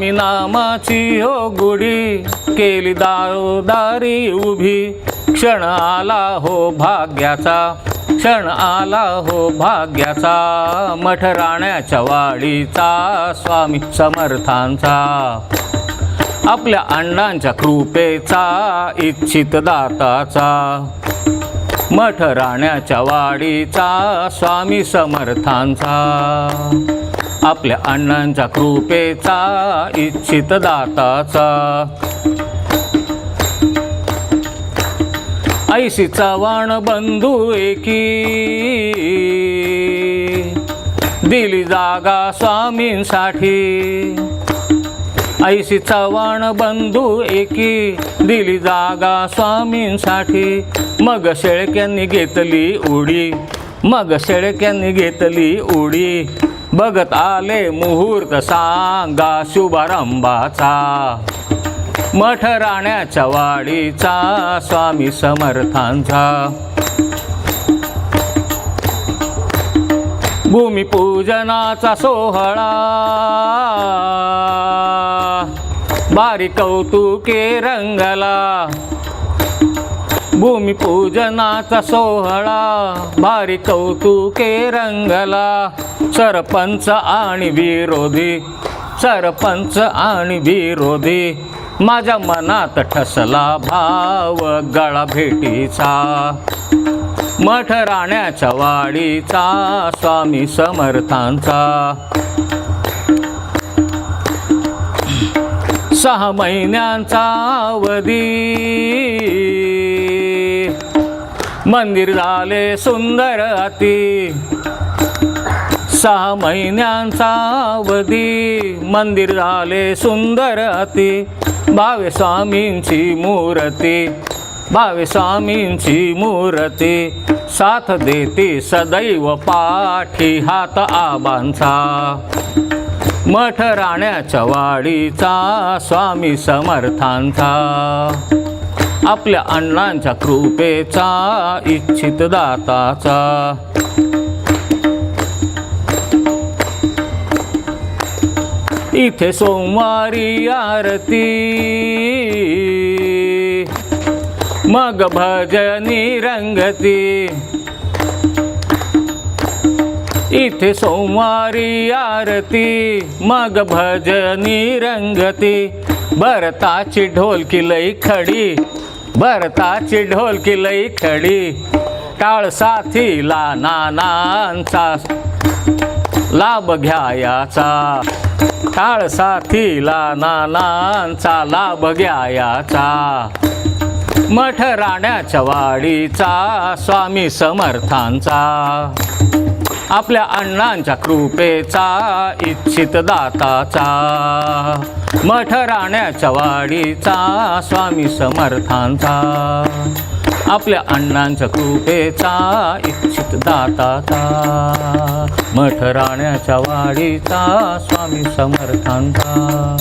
स्वामी नामाची हो गुढी केली दारोदारी उभी. क्षण आला हो भाग्याचा क्षण आला हो भाग्याचा मठ राण्याच्या वाडीचा स्वामी समर्थांचा. आपल्या अण्णांच्या कृपेचा इच्छित दाताचा. मठ राण्याच्या वाडीचा स्वामी समर्थांचा. आपल्या अण्णांच्या कृपेचा इच्छित दाताचा. ऐशी चव्हाण बंधू एकी. दिली जागा स्वामींसाठी. ऐशी चव्हाण बंधू एकी. दिली जागा स्वामींसाठी. मग शेळक्यांनी घेतली उडी मग शेळक्यांनी घेतली उडी. बघत आले मुहूर्त सांगा शुभारंभाचा. मठ राण्याच्या वाडीचा स्वामी समर्थांचा. भूमिपूजनाचा सोहळा. बारी कौतुके रंगला. भूमिपूजनाचा सोहळा भारी कौतुके रंगला. सरपंच आणि विरोधी सरपंच आणि विरोधी माझ्या मनात ठसला भाव गळा भेटीचा. मठ राण्याच्या वाडीचा स्वामी समर्थांचा. सहा महिन्यांचा अवधी मंदिर झाले सुंदर अति. सहा महिन्यांचा अवधी. मंदिर झाले सुंदर अति. भावे स्वामींची मूर्ती. भावे स्वामींची मूर्ती. साथ देते सदैव पाठी हात आबांचा. मठ राण्याच्या वाडीचा स्वामी समर्थांचा. आपल्या अण्णांच्या कृपेचा इच्छित दाताचा. इथे सोमवारी आरती. मग भजनी रंगती. इथे सोमवारी आरती मग भजनी रंगती. भरताची ढोलकी लई खडी भरताची ढोलकी लई खडी टाळ साथीला नानांचा लाभ घ्यायाचा. टाळ साथीला नानांचा लाभ घ्यायाचा. मठ राण्याच्या वाडीचा स्वामी समर्थांचा. आपल्या अण्णांच्या कृपेचा इच्छित दाताचा मठ राण्याच्या वाडीचा स्वामी समर्थांचा. आपल्या अण्णांच्या कृपेचा इच्छित दाताचा मठ राण्याच्या वाडीचा स्वामी समर्थांचा.